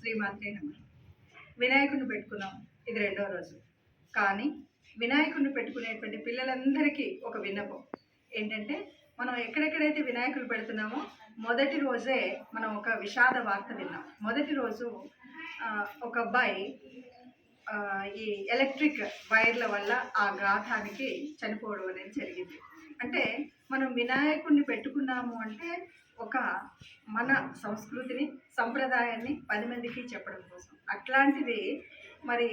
శ్రీమాత్రే నమ వినాయకుడిని పెట్టుకున్నాం. ఇది రెండో రోజు. కానీ వినాయకుడిని పెట్టుకునేటువంటి పిల్లలందరికీ ఒక విన్నపం. ఏంటంటే మనం ఎక్కడెక్కడైతే వినాయకులు పెడుతున్నామో మొదటి రోజే మనం ఒక విషాద వార్త విన్నాం. మొదటి రోజు ఒక అబ్బాయి ఈ ఎలక్ట్రిక్ వైర్ల వల్ల ఆ గాథానికి చనిపోవడం అనేది జరిగింది. అంటే మనం వినాయకుడిని పెట్టుకున్నాము అంటే ఒక మన సంస్కృతిని సంప్రదాయాన్ని పది మందికి చెప్పడం కోసం. అట్లాంటిది మరి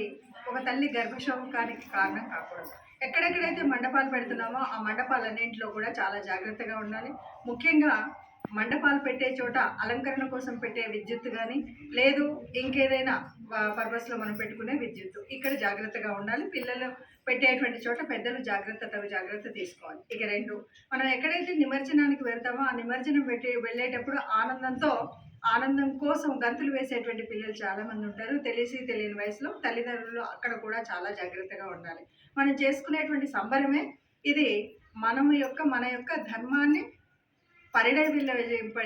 ఒక తల్లి గర్భశోకానికి కారణం కాకూడదు. ఎక్కడెక్కడైతే మండపాలు పెడుతున్నామో ఆ మండపాలన్నింటిలో కూడా చాలా జాగ్రత్తగా ఉండాలి. ముఖ్యంగా మండపాలు పెట్టే చోట అలంకరణ కోసం పెట్టే విద్యుత్ కానీ లేదు ఇంకేదైనా పర్పస్లో మనం పెట్టుకునే విద్యుత్ ఇక్కడ జాగ్రత్తగా ఉండాలి. పిల్లలు పెట్టేటువంటి చోట పెద్దలు జాగ్రత్త తగు జాగ్రత్త తీసుకోవాలి. ఇక రెండు మనం ఎక్కడైతే నిమజ్జనానికి వెళ్తామో ఆ నిమజ్జనం పెట్టి వెళ్ళేటప్పుడు ఆనందంతో ఆనందం కోసం గంతులు వేసేటువంటి పిల్లలు చాలామంది ఉంటారు. తెలిసి తెలియని వయసులో తల్లిదండ్రులు అక్కడ కూడా చాలా జాగ్రత్తగా ఉండాలి. మనం చేసుకునేటువంటి సంబరమే ఇది. మనము యొక్క మన యొక్క ధర్మాన్ని పరిడవిల్ల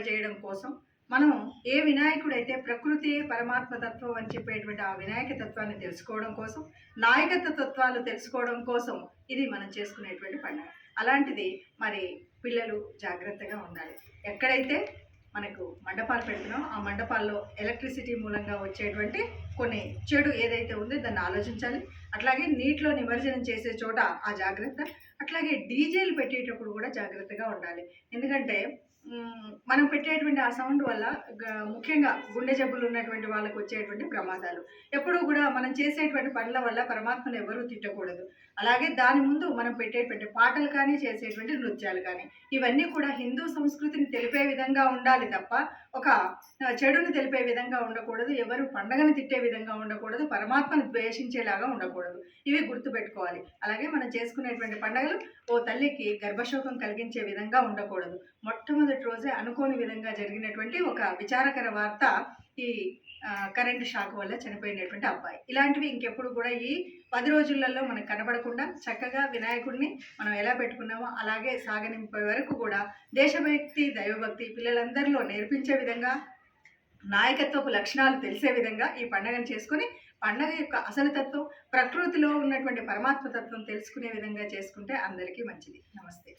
చేయడం కోసం మనం ఏ వినాయకుడైతే ప్రకృతి పరమాత్మ తత్వం అని చెప్పేటువంటి ఆ వినాయక తత్వాన్ని తెలుసుకోవడం కోసం నాయకత్వ తత్వాలు తెలుసుకోవడం కోసం ఇది మనం చేసుకునేటువంటి పండుగ. అలాంటిది మరి పిల్లలు జాగ్రత్తగా ఉండాలి. ఎక్కడైతే మనకు మండపాలు పెడుతున్నాం ఆ మండపాల్లో ఎలక్ట్రిసిటీ మూలంగా వచ్చేటువంటి కొన్ని చెడు ఏదైతే ఉందో దాన్ని ఆలోచించాలి. అట్లాగే నీటిలో నిమజ్జనం చేసే చోట ఆ జాగ్రత్త. అట్లాగే డీజేలు పెట్టేటప్పుడు కూడా జాగ్రత్తగా ఉండాలి. ఎందుకంటే మనం పెట్టేటువంటి ఆ సౌండ్ వల్ల ముఖ్యంగా గుండె జబ్బులు ఉన్నటువంటి వాళ్ళకు వచ్చేటువంటి ప్రమాదాలు. ఎప్పుడూ కూడా మనం చేసేటువంటి పనుల వల్ల పరమాత్మను ఎవరూ తిట్టకూడదు. అలాగే దాని ముందు మనం పెట్టేటువంటి పాటలు కానీ చేసేటువంటి నృత్యాలు కానీ ఇవన్నీ కూడా హిందూ సంస్కృతిని తెలిపే విధంగా ఉండాలి తప్ప ఒక చెడుని చెడును తెలిపే విధంగా ఉండకూడదు ఎవరు పండగను తిట్టే విధంగా ఉండకూడదు పరమాత్మను ద్వేషించేలాగా ఉండకూడదు. ఇవి గుర్తుపెట్టుకోవాలి. అలాగే మనం చేసుకునేటువంటి పండగలు ఓ తల్లికి గర్భశోకం కలిగించే విధంగా ఉండకూడదు. మొట్టమొదటి రోజే అనుకోని విధంగా జరిగినటువంటి ఒక విచారకర వార్త ఈ కరెంటు షాక్ వల్ల చనిపోయినటువంటి అబ్బాయి. ఇలాంటివి ఇంకెప్పుడు కూడా ఈ పది రోజులలో మనకు కనబడకుండా చక్కగా వినాయకుడిని మనం ఎలా పెట్టుకున్నామో అలాగే సాగనింపే వరకు కూడా దేశభక్తి దైవభక్తి పిల్లలందరిలో నేర్పించే విధంగా నాయకత్వపు లక్షణాలు తెలిసే విధంగా ఈ పండుగను చేసుకొని పండగ యొక్క అసలు తత్వం ప్రకృతిలో ఉన్నటువంటి పరమాత్మ తత్వం తెలుసుకునే విధంగా చేసుకుంటే అందరికీ మంచిది. నమస్తే.